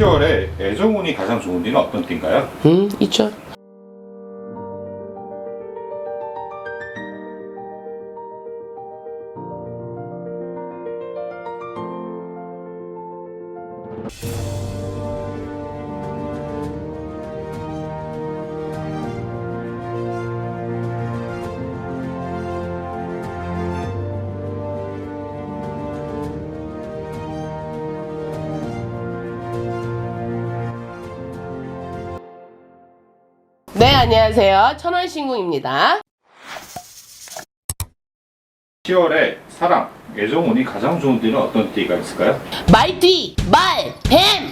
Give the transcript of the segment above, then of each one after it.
10월에 애정운이 가장 좋은 띠는 어떤 띠인가요? 음, 있죠. 네, 안녕하세요. 천원신궁입니다. 10월에 사랑, 애정운이 가장 좋은 띠는 어떤 띠가 있을까요? 말띠, 말, 뱀!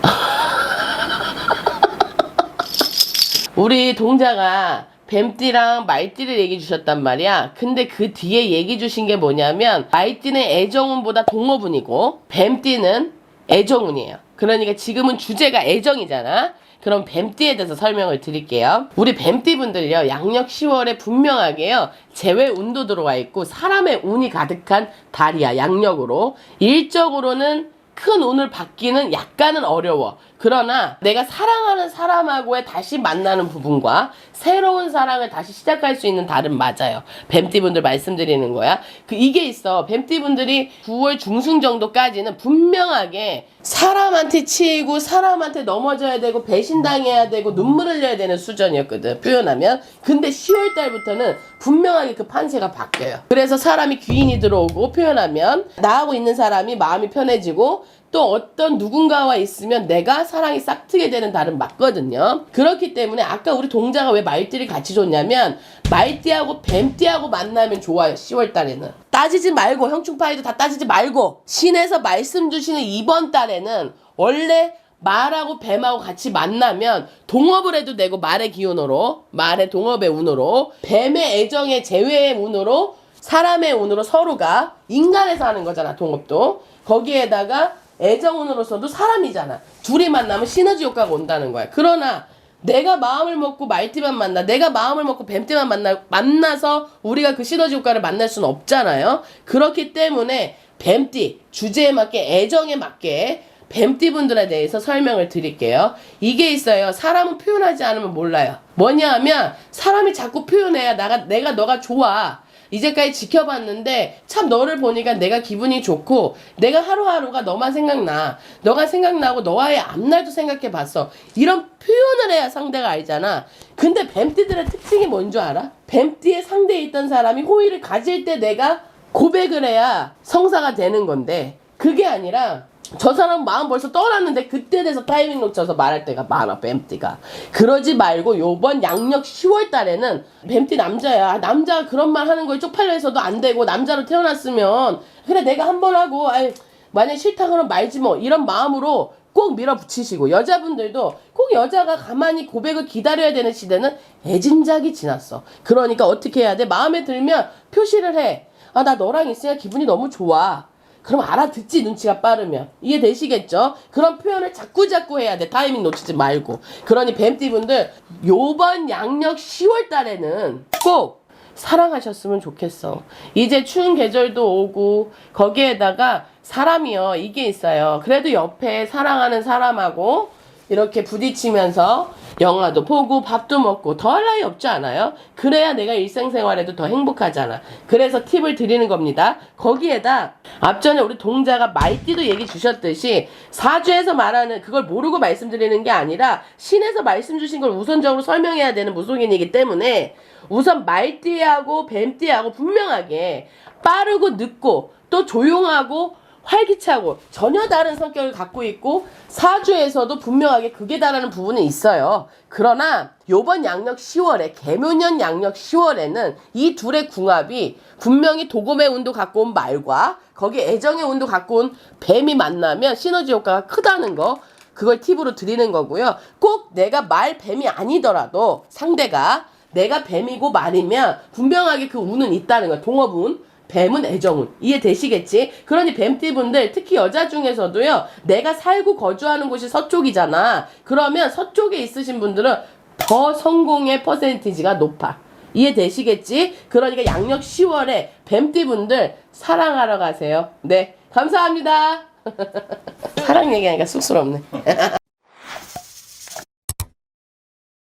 우리 동자가 뱀띠랑 말띠를 얘기해 주셨단 말이야. 근데 그 뒤에 얘기해 주신 게 뭐냐면 말띠는 애정운보다 동업운이고 뱀띠는 애정운이에요. 그러니까 지금은 주제가 애정이잖아. 그럼 뱀띠에 대해서 설명을 드릴게요. 우리 뱀띠 분들요, 양력 10월에 분명하게요, 재회 운도 들어와 있고, 사람의 운이 가득한 달이야, 양력으로. 일적으로는 큰 운을 받기는 약간은 어려워. 그러나 내가 사랑하는 사람하고의 다시 만나는 부분과 새로운 사랑을 다시 시작할 수 있는 달은 맞아요. 뱀띠분들 말씀드리는 거야. 그 이게 있어. 뱀띠분들이 9월 중순 정도까지는 분명하게 사람한테 치이고 사람한테 넘어져야 되고 배신당해야 되고 눈물 흘려야 되는 수준이었거든. 표현하면. 근데 10월 달부터는 분명하게 그 판세가 바뀌어요. 그래서 사람이 귀인이 들어오고 표현하면 나하고 있는 사람이 마음이 편해지고 또 어떤 누군가와 있으면 내가 사랑이 싹트게 되는 달은 맞거든요. 그렇기 때문에 아까 우리 동자가 왜 말띠를 같이 줬냐면 말띠하고 뱀띠하고 만나면 좋아요. 10월 달에는. 따지지 말고 형충파이도 다 따지지 말고 신에서 말씀 주시는 이번 달에는 원래 말하고 뱀하고 같이 만나면 동업을 해도 되고 말의 기운으로 말의 동업의 운으로 뱀의 애정의 재회의 운으로 사람의 운으로 서로가 인간에서 하는 거잖아 동업도 거기에다가 애정운으로서도 사람이잖아 둘이 만나면 시너지 효과가 온다는 거야 그러나 내가 마음을 먹고 말띠만 만나 내가 마음을 먹고 뱀띠만 만나 만나서 우리가 그 시너지 효과를 만날 수는 없잖아요 그렇기 때문에 뱀띠 주제에 맞게 애정에 맞게 뱀띠 분들에 대해서 설명을 드릴게요. 이게 있어요. 사람은 표현하지 않으면 몰라요. 뭐냐 하면 사람이 자꾸 표현해야 나가, 내가 너가 좋아. 이제까지 지켜봤는데 참 너를 보니까 내가 기분이 좋고 내가 하루하루가 너만 생각나. 너가 생각나고 너와의 앞날도 생각해 봤어. 이런 표현을 해야 상대가 알잖아. 근데 뱀띠들의 특징이 뭔 줄 알아? 뱀띠의 상대에 있던 사람이 호의를 가질 때 내가 고백을 해야 성사가 되는 건데 그게 아니라 저 사람 마음 벌써 떠났는데 그때 돼서 타이밍 놓쳐서 말할 때가 많아 뱀띠가. 그러지 말고 요번 양력 10월 달에는 뱀띠 남자야. 남자가 그런 말 하는 거에 쪽팔려 해서도 안 되고 남자로 태어났으면 그래 내가 한 번 하고 아이 만약 싫다 그러면 말지 뭐. 이런 마음으로 꼭 밀어붙이시고. 여자분들도 꼭 여자가 가만히 고백을 기다려야 되는 시대는 애진작이 지났어. 그러니까 어떻게 해야 돼? 마음에 들면 표시를 해 아 나 너랑 있으니까 기분이 너무 좋아 그럼 알아듣지 눈치가 빠르면. 이해되시겠죠? 그런 표현을 자꾸 자꾸 해야 돼. 타이밍 놓치지 말고. 그러니 뱀띠분들 요번 양력 10월 달에는 꼭 사랑하셨으면 좋겠어. 이제 추운 계절도 오고 거기에다가 사람이요 이게 있어요. 그래도 옆에 사랑하는 사람하고 이렇게 부딪히면서 영화도 보고 밥도 먹고 더할 나위 없지 않아요? 그래야 내가 일상생활에도 더 행복하잖아. 그래서 팁을 드리는 겁니다. 거기에다 앞전에 우리 동자가 말띠도 얘기 주셨듯이 사주에서 말하는 그걸 모르고 말씀드리는 게 아니라 신에서 말씀 주신 걸 우선적으로 설명해야 되는 무속인이기 때문에 우선 말띠하고 뱀띠하고 분명하게 빠르고 늦고 또 조용하고 활기차고 전혀 다른 성격을 갖고 있고 사주에서도 분명하게 극에 달하는 부분은 있어요. 그러나 요번 양력 10월에 개묘년 양력 10월에는 이 둘의 궁합이 분명히 도금의 운도 갖고 온 말과 거기 애정의 운도 갖고 온 뱀이 만나면 시너지 효과가 크다는 거 그걸 팁으로 드리는 거고요. 꼭 내가 말 뱀이 아니더라도 상대가 내가 뱀이고 말이면 분명하게 그 운은 있다는 거야. 동업운. 뱀은 애정운 이해되시겠지? 그러니 뱀띠분들 특히 여자 중에서도요 내가 살고 거주하는 곳이 서쪽이잖아 그러면 서쪽에 있으신 분들은 더 성공의 퍼센티지가 높아 이해되시겠지? 그러니까 양력 10월에 뱀띠분들 사랑하러 가세요 네 감사합니다 사랑 얘기하니까 쑥스럽네.